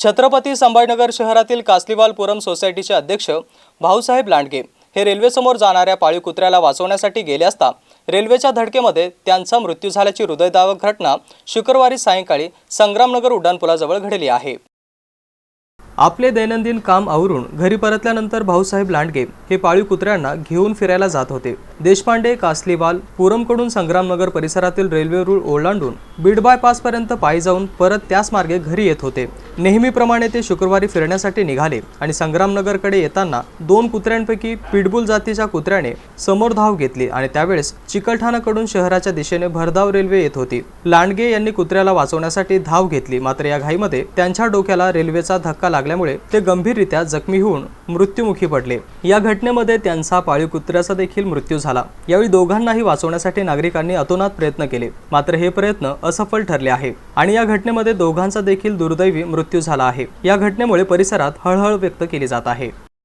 छत्रपती संभाजीनगर शहरातील कासलीवाल पुरम सोसायटीचे अध्यक्ष भाऊसाहेब लांडगे हे रेल्वेसमोर जाणाऱ्या पाळीव कुत्र्याला वाचवण्यासाठी गेले असता रेल्वेच्या धडकेमध्ये त्यांचा मृत्यू झाल्याची हृदयदावक घटना शुक्रवारी सायंकाळी संग्रामनगर उड्डाणपुलाजवळ घडली आहे. आपले दैनंदिन काम आवरून घरी परतल्यानंतर भाऊसाहेब लांडगे हे पाळीव कुत्र्यांना घेऊन फिरायला जात होते. देशपांडे कासलीवाल पुरमकडून संग्रामनगर परिसरातील रेल्वे रूळ ओलांडून बीड बायपासपर्यंत पायी जाऊन परत त्याच मार्गे घरी येत होते. नेहमीप्रमाणे ते शुक्रवारी फिरण्यासाठी निघाले आणि संग्रामनगरकडे येताना दोन कुत्र्यांपैकी पिडबुल जातीच्या कुत्र्याने समोर धाव घेतली आणि त्यावेळेस चिकलठाणाकडून शहराच्या दिशेने भरधाव रेल्वे येत होती. लांडगे यांनी कुत्र्याला वाचवण्यासाठी धाव घेतली मात्र या घाईमध्ये त्यांच्या डोक्याला रेल्वेचा धक्का लागल्यामुळे ते गंभीररित्या जखमी होऊन मृत्युमुखी पडले. या घटनेमध्ये त्यांचा पाळीव कुत्र्याचा देखील मृत्यू झाला. यावेळी दोघांनाही वाचवण्यासाठी नागरिकांनी अतोनात प्रयत्न केले मात्र हे प्रयत्न असफल ठरले आहे. आणि या घटनेमध्ये दोघांचा देखील दुर्दैवी मृत्यू झाला आहे. या घटनेमुळे परिसरात हळहळ व्यक्त केली जात आहे.